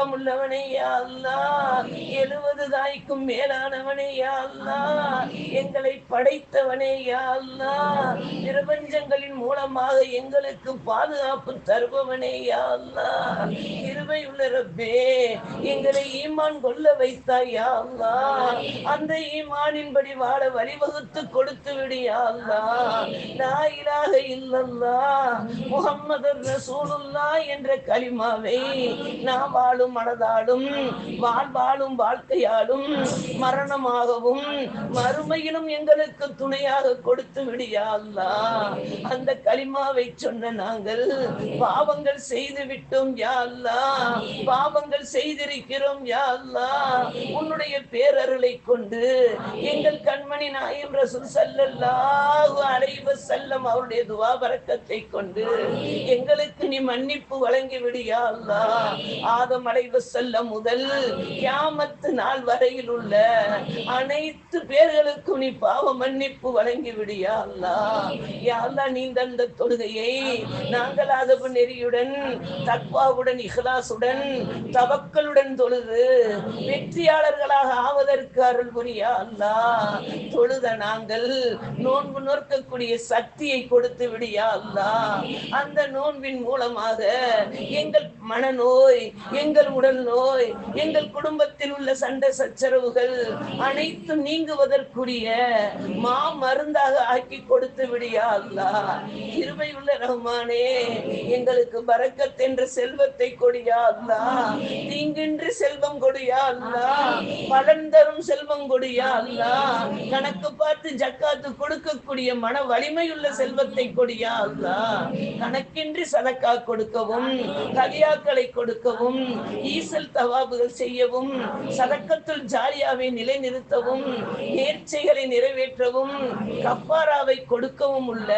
இரக்கமுள்ளவனே யா அல்லா? எழுபது தாய்க்கும் மேலானவனே அல்லா? எங்களை படைத்தவனே யா பிரபஞ்சங்களின் மூலமாக எங்களுக்கு பாதுகாப்பு தருபவனே யா கிருபை கிருபையுள்ள ரப்பே எங்களை ஈமான் கொள்ள வைத்தாயா யா அந்த ஈமானின்படி வாழ வழிவகுத்து கொடுத்து விடியா அல்லா. அல்லாஹ் லா இலாஹ இல்லல்லாஹ் என்ற கலிமாவை நாம் வாழும் மனதாலும் வாழ்வாழும் வாழ்க்கையாலும் மரணமாகவும் மறுமையிலும் எங்களுக்கு துணையாக கொடுத்து விடியா அந்த கலிமாவை சொன்ன நாங்கள் பாவங்கள் செய்து விட்டோம் யா அல்லா. பாவங்கள் செய்திருக்கிறோம் யா அல்லாஹ் உன்னுடைய பேரருளை கொண்டு எங்கள் கண்மணி நாயம் ரசூல் ஸல்லல்லாஹு அலைஹி வஸல்லம் அவருடைய துவா பரக்கத்தை கொண்டு எங்களுக்கு நீ மன்னிப்பு வழங்கி விடியா அல்லாஹ் ஆதம் அலைஹி வஸல்லம் முதல் கியாமத்து நாள் வரையில் உள்ள அனைத்து பேர்களுக்கும் நீ பாவ மன்னிப்பு வழங்கி விடியா அல்லாஹ் யா அல்லாஹ் நீ தந்த தொழுகையை நாங்கள் அதவு நெறியுடன் தக்வாவுடன் இஹ்லாசுடன் தவக்கலுடன் தொழுது வெற்றியாளர்களாக ஆவதற்கு அருள் புரியா அல்லா. தொழுத நாங்கள் நோன்பு நோக்கக்கூடிய சக்தியை கொடுத்து விடியா அல்லா. அந்த நோன்பின் மூலமாக எங்கள் மனநோய் எங்கள் உடல் நோய் எங்கள் குடும்பத்தில் உள்ள சண்டை சச்சரவுகள் அனைத்தும் நீங்குவதற்குரிய மா மருந்தாக ஆக்கி கொடுத்து விடியா அல்லா. இருமையுள்ள ரஹ்மானே எங்களுக்கு பறக்கத் என்ற செல்வத்தை கொடியா. அல்லாஹ் தீங்கின்றி செல்வம் கொடியா அல்லாஹ் பலன் தரும் செல்வம் கொடியா அல்லாஹ் கணக்கு பார்த்து ஜக்காத்து கொடுக்கக்கூடிய மன வலிமையுள்ள செல்வத்தை கொடியா அல்லாஹ் கணக்கின்றி சதக்கா கொடுக்கவும் கலியாக்களை கொடுக்கவும் ஈசல் தவாபுகள் செய்யவும் சதக்கத்துள் ஜாரியாவை நிலைநிறுத்தவும் நேர்ச்சைகளை நிறைவேற்றவும் கப்பாராவை கொடுக்கவும் உள்ள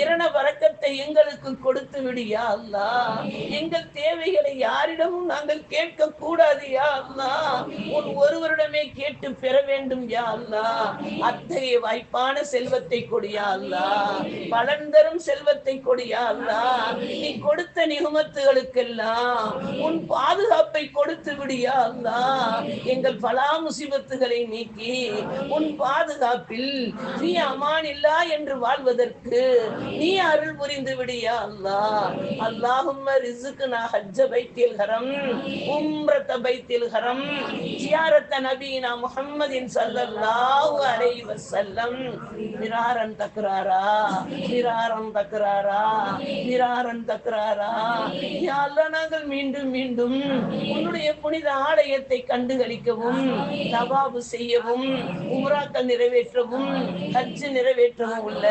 இரண வரக்கத்தை எங்களுக்கு கொடுத்து விடியா அல்லாஹ் எங்கள் தேவைகளை யாரிடமும் நாங்கள் கேட்க கூடாது யா அல்லாஹ். உன் ஒருவரிடமே கேட்டு பெற வேண்டும் யா அல்லாஹ். அத்தகைய வாய்ப்பான செல்வத்தை கொடியா அல்லா பலன் தரும் செல்வத்தை கொடியா அல்லா நீ கொடுத்த நிகமத்துகளுக்கெல்லாம் உன் பாதுகாப்பை கொடுத்து விடியா அல்லா எங்கள் பலா முசிபத்துகளை நீக்கி உன் பாதுகாப்பில் நீ அமான் இல்லா என்று வாழ்வதற்கு நீ அருள் புரிந்து விடியா அல்லா அல்லாஹும் ரிசுக்கு நான் ஹஜ்ஜபை பைத்தில் ஹரம் உம்ரத பைத்தில் ஹரம் ஜியாரத்த நபீனா முஹம்மதின் சல்லல்லாஹு அலைஹி வஸல்லம். நிராரன் தக்ராரா. நிராரன் தக்ராரா. நிராரன் தக்ராரா. யா அல்லாஹ் நாங்கள் மீண்டும் மீண்டும் உன்னுடைய புனித ஆலயத்தை கண்டுகளிக்கவும் தவாபு செய்யவும் உம்ராக்கள் நிறைவேற்றவும் ஹஜ் நிறைவேற்றவும் உள்ள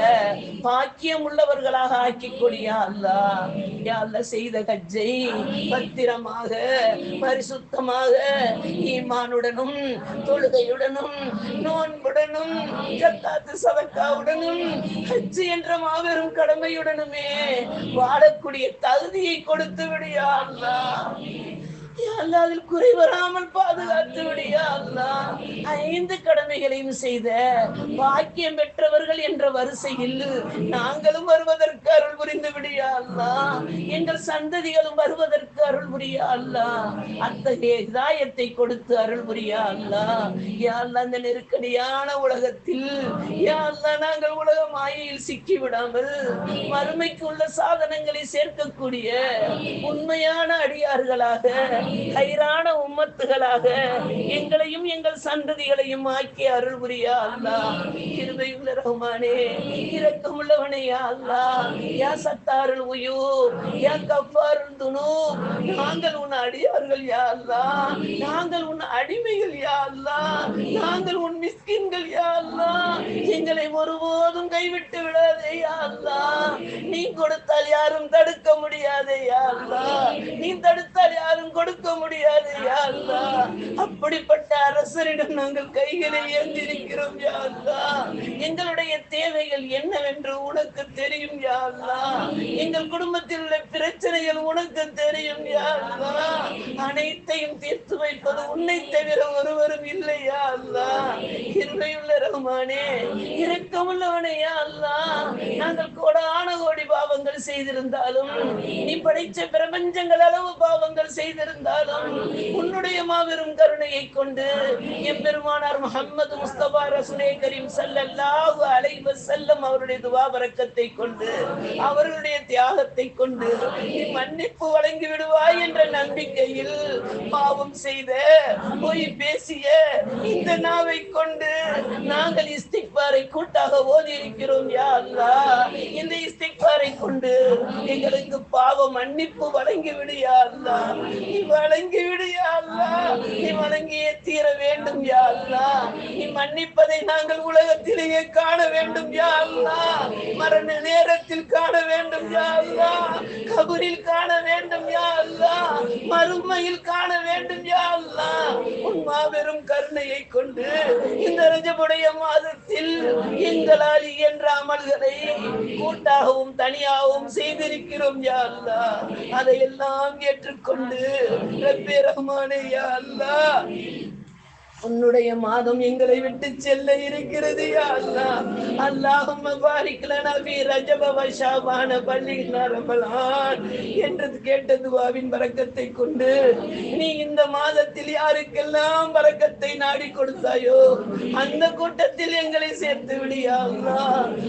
பாக்கியம் உள்ளவர்களாக ஆக்கிக் கொடியா அல்லாஹ். யா அல்லாஹ் செய்த ஹஜ்ஜை பத்திரமாக பரிசுத்தமாக ஈமானுடனும் தொழுகையுடனும் நோன்புடனும் ஜக்காத்து சதக்காவுடனும் ஹஜ் என்ற மாபெரும் கடமையுடனுமே வாழக்கூடிய தகுதியை கொடுத்து விடியா அதில் குறை வராமல் பாதுகாத்து விடியா அல்லாஹ். ஐந்து கடமைகளையும் செய்த பாக்கியம் பெற்றவர்கள் என்ற வரிசையில் நாங்களும் வருவதற்கு அருள் புரிந்து விடியா அல்லாஹ். எங்கள் சந்ததிகளும் வருவதற்கு அருள் புரியா அல்லாஹ். அத்தகைய இதாயத்தை கொடுத்து அருள் புரியா அல்லாஹ். யா அல்லாஹ், இந்த நெருக்கடியான உலகத்தில் யா அல்லாஹ், நாங்கள் உலக மாயையில் சிக்கி விடாமல் மறுமைக்கு உள்ள சாதனங்களை சேர்க்கக்கூடிய உண்மையான அடியார்களாக கயிறான உம்மத்துகளாக எங்களையும் எங்கள் சந்ததிகளையும் ஆக்கி அருள் புரியா அல்லாஹ் கிருபையுள்ள ரஹ்மானே இரக்கம் யா அல்லா யா சத்தாருள் உயூ யா கஃபாருள் துணு நாங்கள் உன் அடியார்கள் யா அல்லா நாங்கள் உன் அடிமைகள் யா அல்லா நாங்கள் உன் மிஸ்கின்கள் யா அல்லா எங்களை ஒருபோதும் கைவிட்டு விடாதே யா அல்லா நீ கொடுத்தால் யாரும் தடுக்க முடியாதே யா அல்லா நீ தடுத்தால் யாரும் கொடுக்க கொடுக்க முடியாது யா அப்படிப்பட்ட அரசரிடம் நாங்கள் கைகளை ஏந்திருக்கிறோம் யா எங்களுடைய தேவைகள் என்னவென்று உனக்கு தெரியும் யா எங்கள் குடும்பத்தில் உள்ள பிரச்சனைகள் உனக்கு தெரியும் யா அனைத்தையும் தீர்த்து வைப்பது உன்னை தவிர ஒருவரும் இல்லையா அல்லா. இருமையுள்ள கிருபையுள்ள ரஹ்மானே அல்லா. நாங்கள் கோடான கோடி பாவங்கள் செய்திருந்தாலும் நீ படைச்ச பிரபஞ்சங்கள் அளவு பாவங்கள் செய்திருந்தாலும் உன்னுடைய மாபெரும் கருணையை கொண்டு எம்பெருமானார் முகமது முஸ்தபா ரசூலே கரீம் ஸல்லல்லாஹு அலைவ வஸல்லம் அவருடைய துவா கொண்டு அவர்களுடைய தியாகத்தை கொண்டு நீ மன்னிப்பு வழங்கி விடுவாய் என்ற நம்பிக்கையில் பாவம் செய்த போய் பேசிய இந்த நாவை கொண்டு நான் நாங்கள் இஸ்திக்பாரை கூட்டாக ஓதி இருக்கிறோம் யா அல்லாஹ். இந்த இஸ்திக்பாரை கொண்டு எங்களுக்கு பாவ மன்னிப்பு வழங்கி விடு யா நீ வழங்கி விடு யா நீ வழங்கியே தீர வேண்டும் யா நீ மன்னிப்பதை நாங்கள் உலகத்திலேயே காண வேண்டும் யா அல்லா மரண நேரத்தில் காண வேண்டும் யா அல்லா கபரில் காண வேண்டும் யா அல்லா மறுமையில் காண வேண்டும் யா அல்லா உன் மாபெரும் கருணையை கொண்டு இந்த ரஜபுடைய மாதத்தில் எங்களால் என்ற அமல்களை கூட்டாகவும் தனியாகவும் செய்திருக்கிறோம் யா அல்லாஹ். அதையெல்லாம் ஏற்றுக்கொண்டு ரப்பே ரஹ்மானே யா உன்னுடைய மாதம் எங்களை விட்டு செல்ல இருக்கிறது யா அல்லாஹ் அல்லாஹும்ம ஷாபான என்று கேட்ட துவாவின் பறக்கத்தை கொண்டு நீ இந்த மாதத்தில் யாருக்கெல்லாம் பறக்கத்தை நாடி கொடுத்தாயோ அந்த கூட்டத்தில் எங்களை சேர்த்து விடு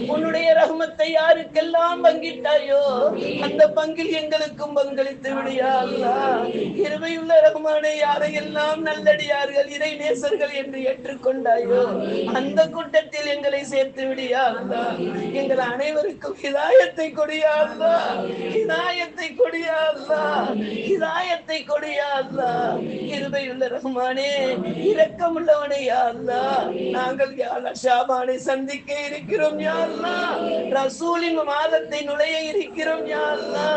உன்னுடைய ரஹ்மத்தை யாருக்கெல்லாம் பங்கிட்டாயோ அந்த பங்கில் எங்களுக்கும் பங்களித்து விடியா இருமையுள்ள ரகுமானை யாரையெல்லாம் நல்லடியார்கள் இறை நேசர்கள் என்று ஏற்றுக்கொண்டாயோ? அந்த கூட்டத்தில் எங்களை சேர்த்து விடியாதா எங்கள் அனைவருக்கும் இதாயத்தை கொடியாதா இதாயத்தை கொடியாதா கொடியா கொடியாதா இருபையுள்ள ரகுமானே இரக்கம் இருமையுள்ள ரஹ்மானே இரக்கமுள்ளவனே நாங்கள் யா ஷாபானை சந்திக்க இருக்கிறோம் யாருலா ரசூலின் மாதத்தை நுழைய இருக்கிறோம் யாருலா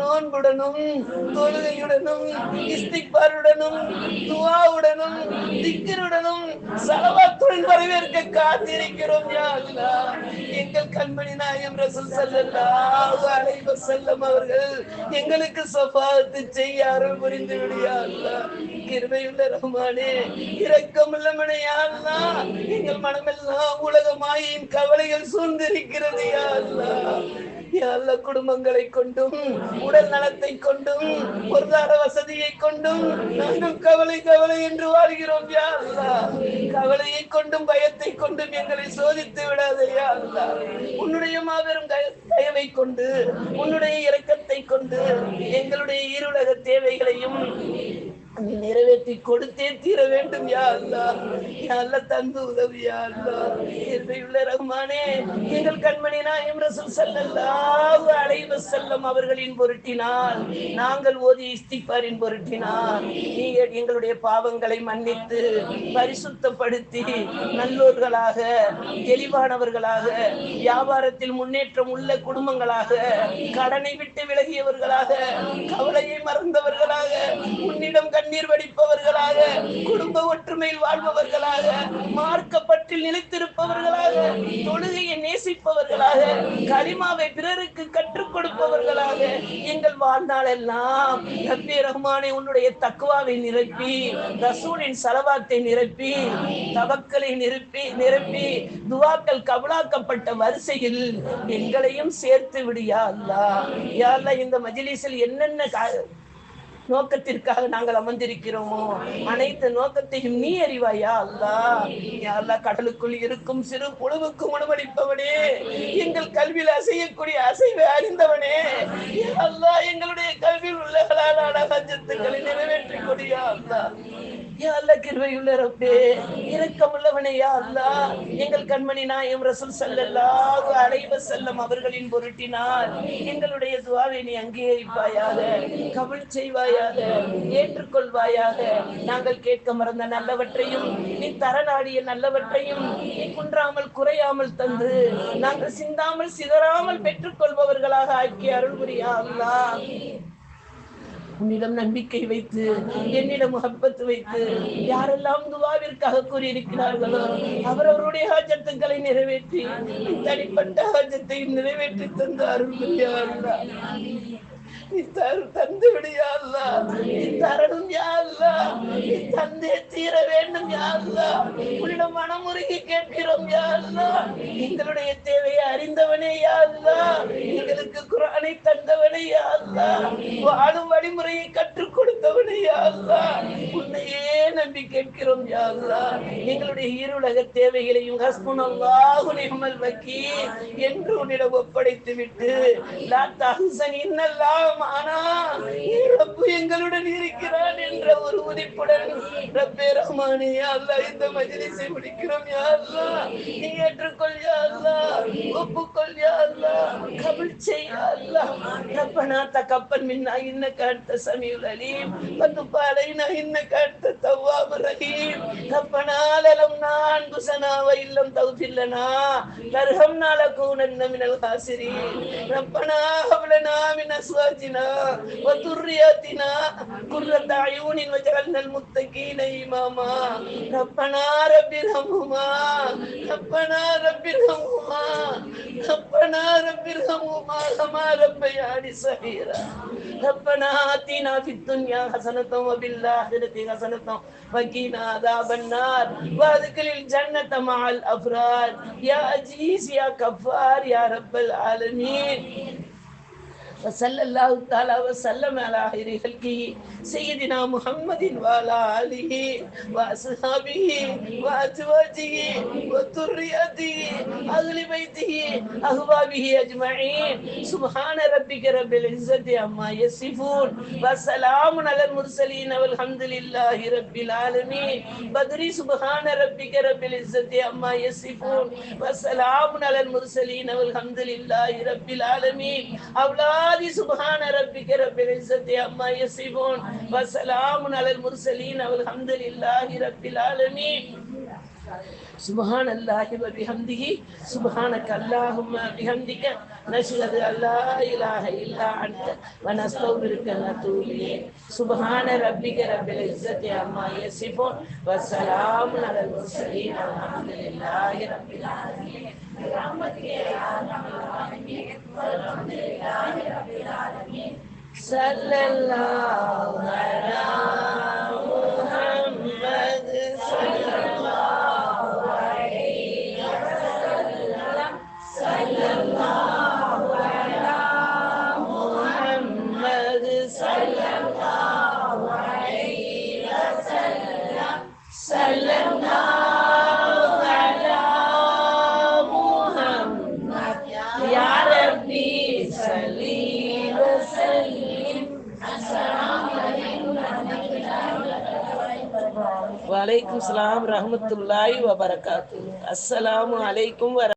நோன்புடனும் தொழுகையுடனும் இஸ்திக்பாருடனும் துவாவுடனும் திக்கருடனும் சலவாத்துடன் வரவேற்க காத்திருக்கிறோம் யா எங்கள் கண்மணி நாயம் ரசூல் ஸல்லல்லாஹு அலைஹி வஸல்லம் அவர்கள் எங்களுக்கு சஃபாத்து செய்ய அருள் புரிந்து விடியா அல்லாஹ் கிருபையுள்ள ரஹ்மானே இரக்கமுள்ள மனையா அல்லாஹ் எங்கள் மனமெல்லாம் உலகமாயின் கவலைகள் சூழ்ந்திருக்கிறது யா அல்லாஹ் யா குடும்பங்களை கொண்டும் உடல் நலத்தை கொண்டும் பொருளாதார வசதியை கொண்டும் நாங்கள் கவலை கவலை என்று வாழ்கிறோம் யா கவலையை கொண்டும் பயத்தை கொண்டும் எங்களை சோதித்து விடாதையா உன்னுடைய மாபெரும் தயவை கொண்டு உன்னுடைய இரக்கத்தை கொண்டு எங்களுடைய இருளக தேவைகளையும் நீ நிறைவேற்றி கொடுத்தே தீர வேண்டும் யா அல்லாஹ் யா தந்து உதவி யா அல்லாஹ் எங்கள் கண்மணி நாயம் ரசூல் ஸல்லல்லாஹு அலைஹி அவர்களின் பொருட்டினால் நாங்கள் ஓதி இஸ்திக்பாரின் பொருட்டினால் நீ எங்களுடைய பாவங்களை மன்னித்து பரிசுத்தப்படுத்தி நல்லோர்களாக தெளிவானவர்களாக வியாபாரத்தில் முன்னேற்றம் உள்ள குடும்பங்களாக கடனை விட்டு விலகியவர்களாக கவலையை மறந்தவர்களாக உன்னிடம் கண்ணீர் வடிப்பவர்களாக குடும்ப ஒற்றுமையில் வாழ்பவர்களாக மார்க்கப்பட்டில் நிலைத்திருப்பவர்களாக தொழுகையை நேசிப்பவர்களாக களிமாவை பிறருக்கு கற்றுக் கொடுப்பவர்களாக எங்கள் வாழ்நாள் எல்லாம் ரப்பே உன்னுடைய தக்குவாவை நிரப்பி ரசூலின் சலவாத்தை நிரப்பி தவக்களை நிரப்பி நிரப்பி துவாக்கள் கபலாக்கப்பட்ட வரிசையில் எங்களையும் சேர்த்து விடியா அல்லா யா இந்த மஜ்லிஸில் என்னென்ன நோக்கத்திற்காக நாங்கள் அமர்ந்திருக்கிறோமோ? அனைத்து நோக்கத்தையும் நீ அறிவாயா அல்லா? அல்லா கடலுக்குள் இருக்கும் சிறு புழுவுக்கு உணவளிப்பவனே. எங்கள் கல்வியில் அசையக்கூடிய அசைவை அறிந்தவனே. அல்லா எங்களுடைய கல்வியில் உள்ள ஹலாலான ஹஜ்ஜத்துக்களை நிறைவேற்றிக் கொடியா அல்லாஹ் யா அல்லாஹ் கிருபையுள்ள ரப்பே. இரக்கமுள்ளவனே யா எங்கள் கண்மணி நாயம் ரசூல் ஸல்லல்லாஹு அலைஹி செல்லம் அவர்களின் பொருட்டினால் எங்களுடைய துவாவை நீ அங்கீகரிப்பாயாக கவல் செய்வாயாக ஏற்றுக்கொள்வாயாக. நாங்கள் கேட்க மறந்த நல்லவற்றையும் நீ தரநாடிய நல்லவற்றையும் நீ குன்றாமல் குறையாமல் தந்து நாங்கள் சிந்தாமல் சிதறாமல் பெற்றுக்கொள்பவர்களாக ஆக்கி அருள் புரியா அல்லா. உன்னிடம் நம்பிக்கை வைத்து என்னிடம் முகப்பத்து வைத்து யாரெல்லாம் துவாவிற்காக கூறியிருக்கிறார்களோ அவரவருடைய ஹாஜத்துக்களை நிறைவேற்றி தனிப்பட்ட ஹாஜத்தையும் நிறைவேற்றி தந்த அருள் நீ தரு தந்து விடு நீ தரணும் யா நீ தந்தே தீர வேண்டும் யா உன்னிடம் மனமுருகி கேட்கிறோம் யா எங்களுடைய தேவையை அறிந்தவனே யா எங்களுக்கு குரானை தந்தவனே யா வாழும் வழிமுறையை கற்றுக் கொடுத்தவனே யா உன்னையே நம்பி கேட்கிறோம் யா எங்களுடைய இருளக தேவைகளையும் ஹஸ்புனல்லாஹு நிஹ்மல் வக்கி என்று உன்னிடம் ஒப்படைத்து விட்டு லா தஹ்சன் இன்னல்லா மானா ரப்பு எங்களுடன் இருக்கிறான் என்ற ஒரு உதிப்புடன் ரப்பே ரஹ்மானே யா அல்லாஹ் இந்த மஜ்லிஸை முடிக்கிறோம் யா அல்லாஹ். நீ ஏற்றுக்கொள் யா அல்லாஹ். ஒப்புக்கொள் யா அல்லாஹ். கபுல் செய் யா அல்லாஹ். ரப்பனா தகப்பல் மின்னா இன்னக அன்த சமீஉல் அலீம். வதுப் அலைனா இன்னக அன்த தவ்வாபுர் ரஹீம். ரப்பனா லலம்னா அன்ஃபுஸனா வ இல்லம் தக்ஃபிர் லனா தர்ஹம்னா லகூனன்ன மினல் காசிரீன். ரப்பனா ஹப் லனா மின் அஸ்வாஜினா வ ذرياتنا قرة أعين وجعلنا المتقين إماما. ربنا رب ارحمهما. ربنا رب ارحمهما. ربنا رب ارحمهما كما ربياني صغيرا. ربنا آتنا في الدنيا حسنة وفي الآخرة حسنة وقنا عذاب النار. وادخل الجنة مع الأبرار. يا عزيز يا كفار يا رب العالمين. وصلى الله تعالى وسلم على خير خلقه سيدنا محمد وعلى آله وأصحابه وأزواجه وذريته أهل بيته أحبابه أجمعين. سبحان ربك رب العزة عما يصفون. وسلام على المرسلين والحمد لله رب العالمين. بدري سبحان ربك رب العزة عما يصفون. وسلام على المرسلين والحمد لله رب العالمين. أولادي سبحان ربك رب العزة عما يصفون وسلام على المرسلين والحمد لله رب العالمين سبحان الله وبحمده سبحانك اللهم بحمدك نشهد ان لا اله الا انت ونستغفرك ونتوب اليك سبحان ربك رب العزه عما يصفون وسلام على المرسلين والحمد لله رب العالمين برحمتك يا ارحم الراحمين والحمد لله رب العالمين صلى الله على வலைக்கும் சலாம் ரஹமத்துல்லாய் வபரகாத்து அஸ்ஸலாமு அலைக்கும் வர